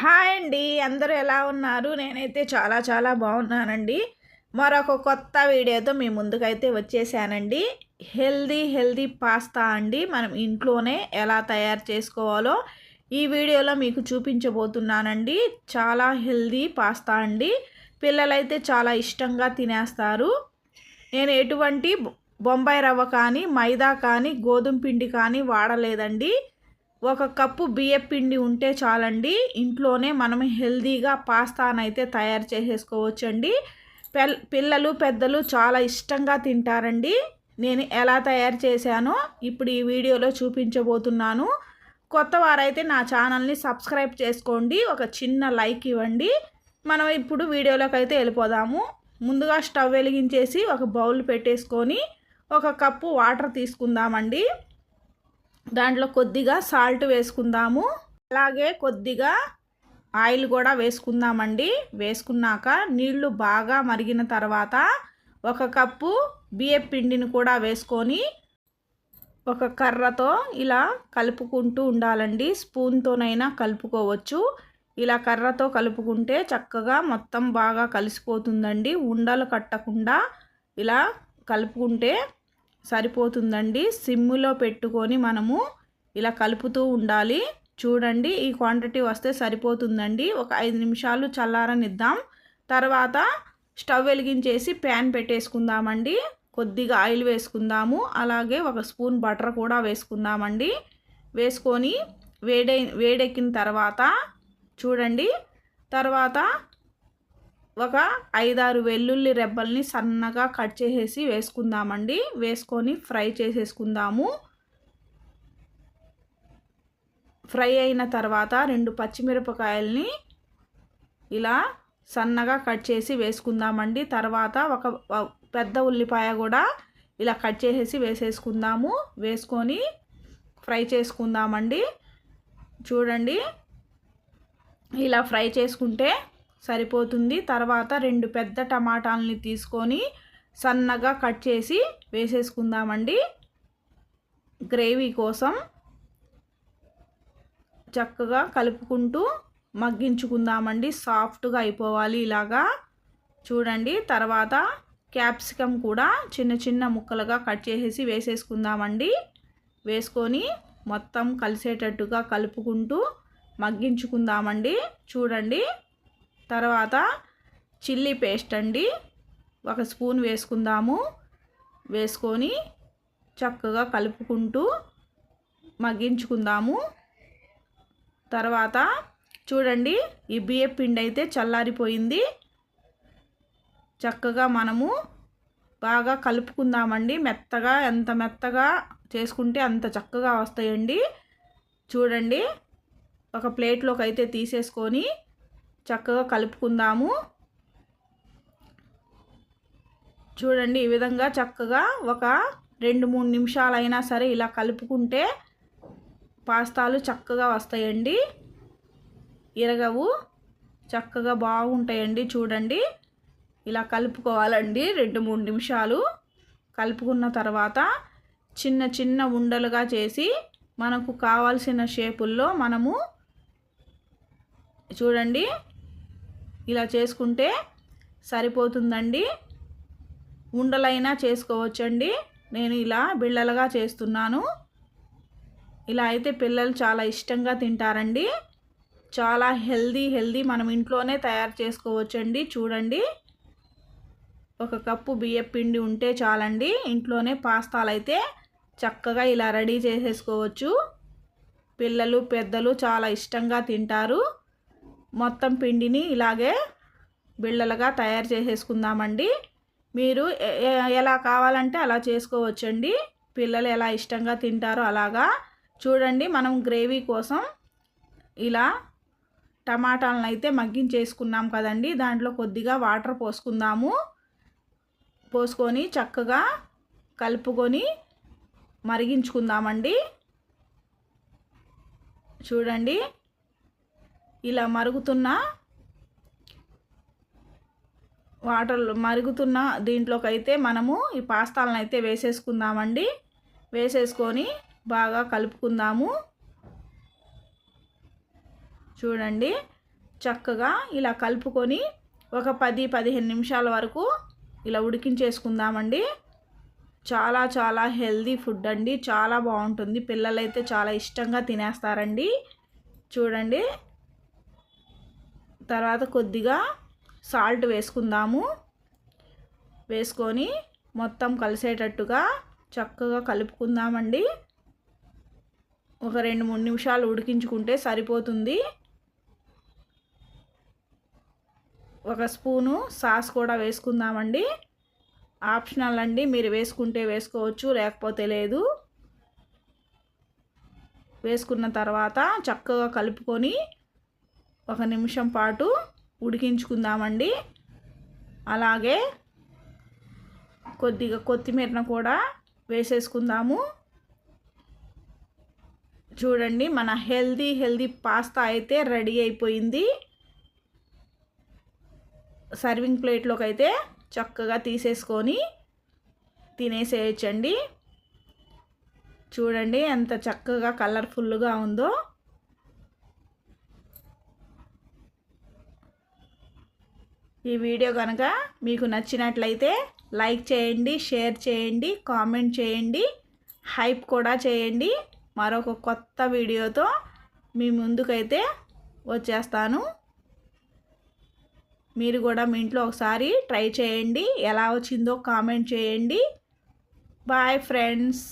Hi అండి అందరూ ఎలా ఉన్నారు? నేనైతే చాలా చాలా బాగున్నానండి. మరొక కొత్త వీడియోతో మీ ముందుకైతే వచ్చేసానండి. హెల్దీ హెల్దీ పాస్తా అండి. మనం ఇంట్లోనే ఎలా తయారు చేసుకోవాలో ఈ వీడియోలో మీకు చూపించబోతున్నానండి. చాలా హెల్దీ పాస్తా అండి. పిల్లలైతే చాలా ఇష్టంగా తినేస్తారు. నేను ఎటువంటి బొంబాయి రవ్వ కానీ మైదా కానీ గోధుమ పిండి కానీ వాడలేదండి. ఒక కప్పు బియ్యం పిండి ఉంటే చాలండి. ఇంట్లోనే మనం హెల్దీగా పాస్తానైతే తయారు చేసేసుకోవచ్చండి. పెల్ పిల్లలు పెద్దలు చాలా ఇష్టంగా తింటారండి. నేను ఎలా తయారు చేశానో ఇప్పుడు ఈ వీడియోలో చూపించబోతున్నాను. కొత్త వారైతే నా ఛానల్ని సబ్స్క్రైబ్ చేసుకోండి. ఒక చిన్న లైక్ ఇవ్వండి. మనం ఇప్పుడు వీడియోలోకి అయితే వెళ్ళిపోదాము. ముందుగా స్టవ్ వెలిగించేసి ఒక బౌల్ పెట్టేసుకొని ఒక కప్పు వాటర్ తీసుకుందామండి. దాంట్లో కొద్దిగా సాల్ట్ వేసుకుందాము. అలాగే కొద్దిగా ఆయిల్ కూడా వేసుకుందామండి. వేసుకున్నాక నీళ్ళు బాగా మరిగిన తర్వాత ఒక కప్పు బియ్యం పిండిని కూడా వేసుకొని ఒక కర్రతో ఇలా కలుపుకుంటూ ఉండాలండి. స్పూన్తోనైనా కలుపుకోవచ్చు. ఇలా కర్రతో కలుపుకుంటే చక్కగా మొత్తం బాగా కలిసిపోతుందండి. ఉండలు కట్టకుండా ఇలా కలుపుకుంటే సరిపోతుందండి. సిమ్ములో పెట్టుకొని మనము ఇలా కలుపుతూ ఉండాలి. చూడండి ఈ క్వాంటిటీ వస్తే సరిపోతుందండి. ఒక ఐదు నిమిషాలు చల్లారనిద్దాం. తర్వాత స్టవ్ వెలిగించేసి ప్యాన్ పెట్టేసుకుందామండి. కొద్దిగా ఆయిల్ వేసుకుందాము. అలాగే ఒక స్పూన్ బటర్ కూడా వేసుకుందామండి. వేసుకొని వేడే వేడెక్కిన తర్వాత చూడండి. తర్వాత ఒక ఐదారు వెల్లుల్లి రెబ్బల్ని సన్నగా కట్ చేసేసి వేసుకుందామండి. వేసుకొని ఫ్రై చేసేసుకుందాము. ఫ్రై అయిన తర్వాత రెండు పచ్చిమిరపకాయల్ని ఇలా సన్నగా కట్ చేసి వేసుకుందామండి. తర్వాత ఒక పెద్ద ఉల్లిపాయ కూడా ఇలా కట్ చేసేసి వేసేసుకుందాము. వేసుకొని ఫ్రై చేసుకుందామండి. చూడండి. ఇలా ఫ్రై చేసుకుంటే సరిపోతుంది. తర్వాత రెండు పెద్ద టమాటాలని తీసుకొని సన్నగా కట్ చేసి వేసేసుకుందామండి. గ్రేవీ కోసం చక్కగా కలుపుకుంటూ మగ్గించుకుందామండి. సాఫ్ట్గా అయిపోవాలి ఇలాగా. చూడండి తర్వాత క్యాప్సికమ్ కూడా చిన్న చిన్న ముక్కలుగా కట్ చేసేసి వేసేసుకుందామండి. వేసుకొని మొత్తం కలిసేటట్టుగా కలుపుకుంటూ మగ్గించుకుందామండి. చూడండి తర్వాత చిల్లీ పేస్ట్ అండి. ఒక స్పూన్ వేసుకుందాము. వేసుకొని చక్కగా కలుపుకుంటూ మగ్గించుకుందాము. తర్వాత చూడండి ఈ బియ్య పిండి అయితే చల్లారిపోయింది. చక్కగా మనము బాగా కలుపుకుందామండి. మెత్తగా ఎంత మెత్తగా చేసుకుంటే అంత చక్కగా వస్తాయండి. చూడండి ఒక ప్లేట్లోకి అయితే తీసేసుకొని చక్కగా కలుపుకుందాము. చూడండి ఈ విధంగా చక్కగా ఒక రెండు మూడు నిమిషాలైనా సరే ఇలా కలుపుకుంటే పాస్తాలు చక్కగా వస్తాయండి. ఇరగవు. చక్కగా బాగుంటాయండి చూడండి. ఇలా కలుపుకోవాలండి రెండు మూడు నిమిషాలు. కలుపుకున్న తర్వాత చిన్న చిన్న ఉండలుగా చేసి మనకు కావాల్సిన షేపుల్లో మనము చూడండి ఇలా చేసుకుంటే సరిపోతుందండి. ఉండలైనా చేసుకోవచ్చండి. నేను ఇలా బిళ్ళలుగా చేస్తున్నాను. ఇలా అయితే పిల్లలు చాలా ఇష్టంగా తింటారండి. చాలా హెల్దీ హెల్దీ మనం ఇంట్లోనే తయారు చేసుకోవచ్చండి. చూడండి. ఒక కప్పు బియ్యం పిండి ఉంటే చాలండి. ఇంట్లోనే పాస్తాలు అయితే చక్కగా ఇలా రెడీ చేసేసుకోవచ్చు. పిల్లలు పెద్దలు చాలా ఇష్టంగా తింటారు. మొత్తం పిండిని ఇలాగే బిళ్ళలుగా తయారు చేసేసుకుందామండి. మీరు ఎలా కావాలంటే అలా చేసుకోవచ్చండి. పిల్లలు ఎలా ఇష్టంగా తింటారో అలాగా. చూడండి మనం గ్రేవీ కోసం ఇలా టమాటాలను అయితే మగ్గించేసుకున్నాం కదండి. దాంట్లో కొద్దిగా వాటర్ పోసుకుందాము. పోసుకొని చక్కగా కలుపుకొని మరిగించుకుందామండి. చూడండి ఇలా మరుగుతున్న వాటర్ మరుగుతున్న దీంట్లోకి అయితే మనము ఈ పాస్తాలను అయితే వేసేసుకుందామండి. వేసేసుకొని బాగా కలుపుకుందాము. చూడండి చక్కగా ఇలా కలుపుకొని ఒక పది పదిహేను నిమిషాల వరకు ఇలా ఉడికించేసుకుందామండి. చాలా చాలా హెల్దీ ఫుడ్ అండి. చాలా బాగుంటుంది. పిల్లలైతే చాలా ఇష్టంగా తినేస్తారండి. చూడండి తర్వాత కొద్దిగా సాల్ట్ వేసుకుందాము. వేసుకొని మొత్తం కలిసేటట్టుగా చక్కగా కలుపుకుందామండి. ఒక రెండు మూడు నిమిషాలు ఉడికించుకుంటే సరిపోతుంది. ఒక స్పూను సాస్ కూడా వేసుకుందామండి. ఆప్షనల్ అండి మీరు వేసుకుంటే వేసుకోవచ్చు లేకపోతే లేదు. వేసుకున్న తర్వాత చక్కగా కలుపుకొని ఒక నిమిషం పాటు ఉడికించుకుందామండి. అలాగే కొద్దిగా కొత్తిమీరను కూడా వేసేసుకుందాము. చూడండి మన హెల్దీ హెల్దీ పాస్తా అయితే రెడీ అయిపోయింది. సర్వింగ్ ప్లేట్లోకి అయితే చక్కగా తీసేసుకొని తినేసేయచ్చండి. చూడండి ఎంత చక్కగా కలర్ఫుల్గా ఉందో. ఈ వీడియో కనుక మీకు నచ్చినట్లయితే లైక్ చేయండి షేర్ చేయండి కామెంట్ చేయండి హైప్ కూడా చేయండి. మరొక కొత్త వీడియోతో మీ ముందుకైతే వచ్చేస్తాను. మీరు కూడా మీ ఇంట్లో ఒకసారి ట్రై చేయండి. ఎలా వచ్చిందో కామెంట్ చేయండి. Bye friends.